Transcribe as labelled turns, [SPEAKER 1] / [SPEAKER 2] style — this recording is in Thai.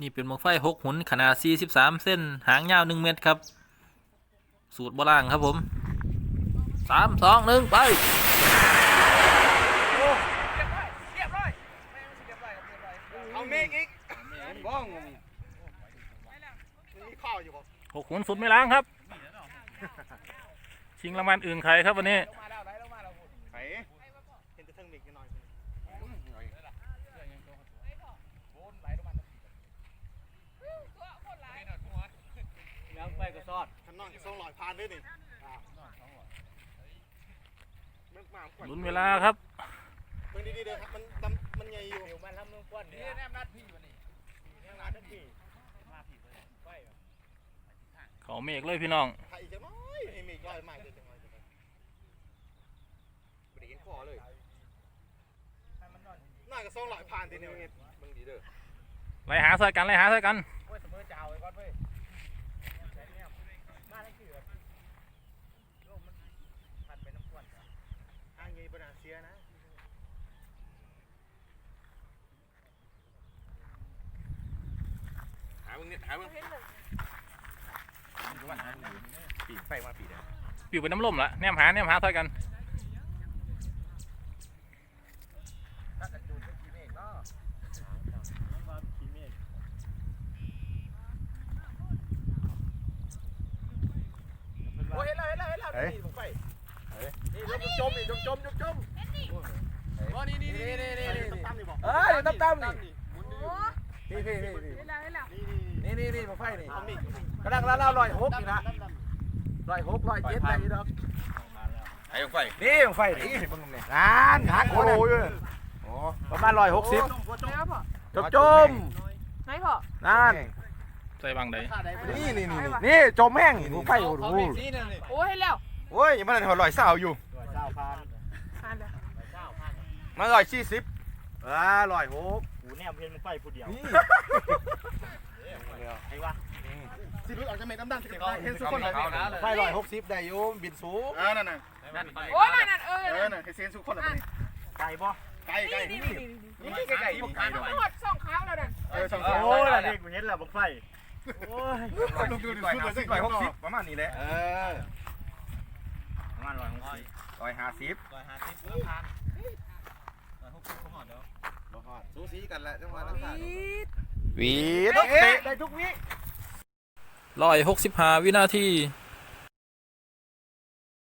[SPEAKER 1] นี่เป็นบังไฟหกหุนขนาด 43 เส้น หางยาว 1 เมตรครับ สูตรโบราณครับผม 3 2 1 ไป
[SPEAKER 2] เอาเมฆอีกบ้องมีข้าวอยู่ป่ะ
[SPEAKER 1] หกหุนสุดไม่ล้างครับ ชิงรางวัลอื่นใครครับวันนี้
[SPEAKER 2] มาแล้วไหลลงมาแล้วไผเห็นแต่เทิงเมฆหน่อยแล้วไปก็ซอดขั นนอนก็ส่งหลอยพานด้วยนี่มันมาขวัญ
[SPEAKER 1] ลุ้นเวลาครับ
[SPEAKER 2] เบิ่งดีๆเด้อครับมันดำมันใหญ่อยู่มันทำมันกว้านนี่แนมนัดพี่วันนี้แนมนัดพี่
[SPEAKER 1] เขาเมฆเลยพี่น้อง
[SPEAKER 2] ถ่ายอีกจังน้อยให้เมฆลอยมากเลยจังน้อยจังน้อยไม่ได้เห็นคอเลยน่าก็ส่งหลอยพานทีเดียวเห็นเบิ่งดีเด้อ
[SPEAKER 1] ไล่หาใส่กันไล่หาใส่กัน
[SPEAKER 2] โอ้ยเสมอจะเอาไว้ก่อนเว้ยมาได้คือโลกมันพันไปน้ำกวน ทางไงบนาเซียนะ
[SPEAKER 3] หามึงเนี่ยหามึงปีไฟมาปีเดียว
[SPEAKER 1] ปิวเป็นน้ำล่มละแนมหาแนมหาใส่กัน
[SPEAKER 2] ถ้ากันดูเป็นกี่เมฆเนาะโอ้ยเห็นแล้วเห็นแล้วเห็นแล้วนี่ผมไปนี่ล มจมนี่จมจมจมจมโอ้นี่นี่นี่นี่นี่นี่ตั้มนี่บอก
[SPEAKER 4] เอ้ยตั้มตั้มนี่
[SPEAKER 2] โอ้
[SPEAKER 4] นี่นี่นี่นี่
[SPEAKER 2] นี่
[SPEAKER 4] นี่นี่นี่มาไฟนี่
[SPEAKER 2] เอามีด
[SPEAKER 4] กระดังละละร้อยหกนี่ละร้อยหกร้อยเจ็ดอะไรนี่ดอก
[SPEAKER 3] ไอ้ไฟ
[SPEAKER 4] นี่มาไฟนี่มึงนี่งานหักโอ้ยประมาณร้อยหกสิบจมจม
[SPEAKER 5] ไหนพ่อ
[SPEAKER 4] นั่น
[SPEAKER 1] ใส่บางใด
[SPEAKER 4] นี่นี่นี่นี่จมแห้งนี่ไฟโอ้โห
[SPEAKER 5] โอ้ยให้แล้ว
[SPEAKER 3] โอ้ยมันหัวลอยสาวอยู่
[SPEAKER 5] ทานแล้ว
[SPEAKER 3] มันลอยสี่สิบ
[SPEAKER 4] อ่าร้อยหก
[SPEAKER 2] หูแนมเพียนไฟผู้เดียว
[SPEAKER 4] นี่
[SPEAKER 2] ไอ้วะสิรู้ออกจากเมฆดำๆสิเห็นสุกคนเลย
[SPEAKER 4] ไฟร้อยหกสิบได้อยู่บินสูง
[SPEAKER 2] เออนั่นน่ะ
[SPEAKER 5] โอ้ยนั่นนั่นเออ
[SPEAKER 2] เออน่ะเห็นเสียงสุกคนเลยไก่บ่ไก่ไก่
[SPEAKER 5] นี่
[SPEAKER 2] นี่
[SPEAKER 5] นี่นี่
[SPEAKER 2] นี่ไก่นี่ไก่
[SPEAKER 5] นี่หมดสองครั้งแล้วนั่น
[SPEAKER 2] เออสอง
[SPEAKER 4] โอ้ย
[SPEAKER 2] นี่กูเห็นแล้วบังไฟโอ้ยดูดูดู
[SPEAKER 3] ลอย
[SPEAKER 2] ดู
[SPEAKER 3] ห้าสิบลอยหกสิบประมาณนี้แหละ
[SPEAKER 4] เออ
[SPEAKER 2] ประมาณร้อยหก สิบ
[SPEAKER 3] ลอยห้าสิบ
[SPEAKER 4] สูสีกันแหละจังหวะนั้น
[SPEAKER 5] วีด
[SPEAKER 3] วีด
[SPEAKER 4] ได้ทุกวิ
[SPEAKER 1] ร้อยหกสิบห้าวินาที
[SPEAKER 4] เ